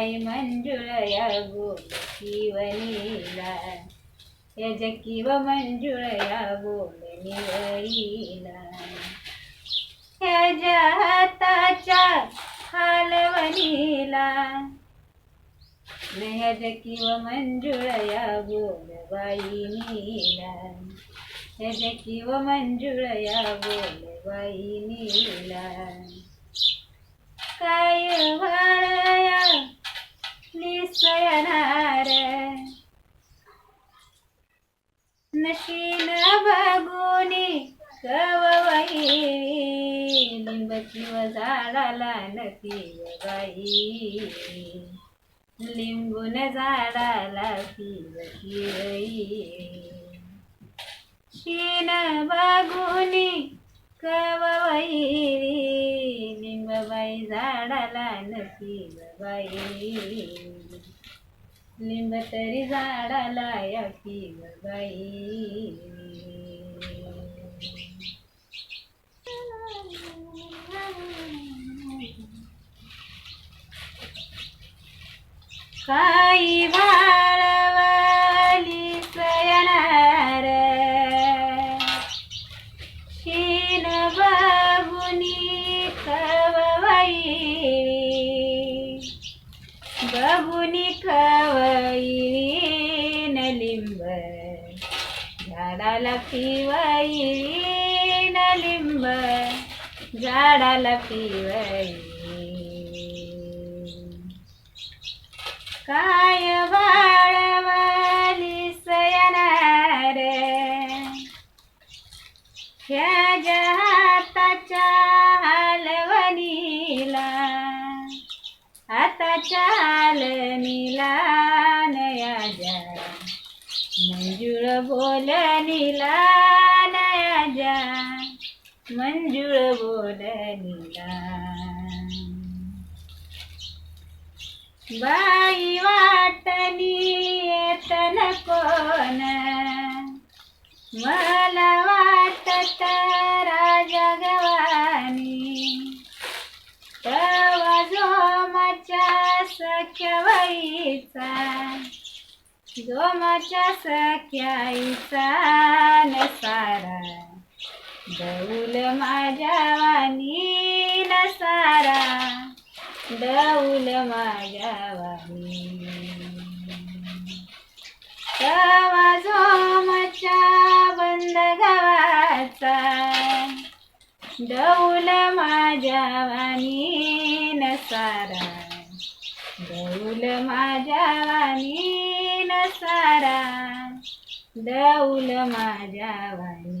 वनीला यजबाई मंजुळ या गोल वनीला यज किव मंजुळ या गोल निवळीला ह्याच्या हाताच्या हालवणीला ह्याज किव निसयनार नशीन बघुनी कवई लिंबची झाडाला नकी बाई लिंबून झाडाला पिव शीन बघुनी कवई लिंबबाई झाडाला नकी बाई लिंब तरी झाडाला या बाई. काही वाळवली बघुनी कवई न लिंब झाडाला पिवई न लिंब झाडाला पिवई काय बाळवाली हाताच्या हालनीला मंजूळ मंजुळ नया जा मंजुळ बोलनीला. बाई सख्यवाईचा जोमाच्या सख्याईचा न सारा दौल माझ्या वाणी नसारा सारा दौल माझ्या वाणी तवा जोमाच्या बंद गावाचा डौल माझ्या वाणी नसारा सारा डौल माझ्या वाणीन सारा डौल माझ्या वाणी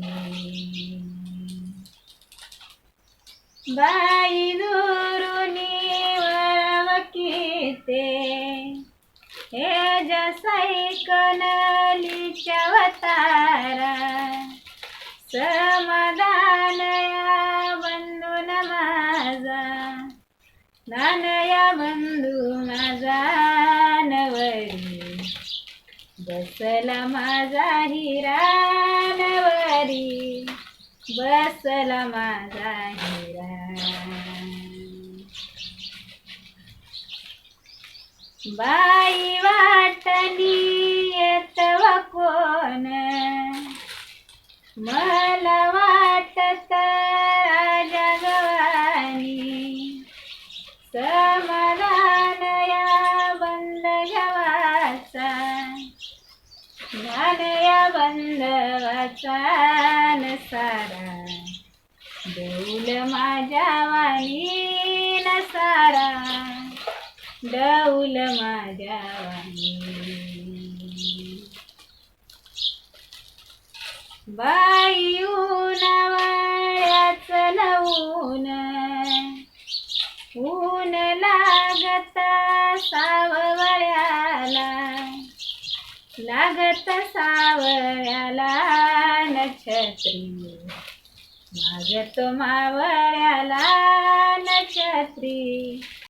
बाई दुरुनी वळवकीते हे जसाई कनलीच्या बसला माझा हिरा बाई वाटणी येतव कोण मला वाटत जगवानी स या न सारा देऊल माझ्या वाणी सारा. डौल माझ्या वाणी बाई उन्हाळ्याच नऊन ऊन लागता सा लागत सावळ्याला नक्षत्री. मागत मावळ्याला नक्षत्री.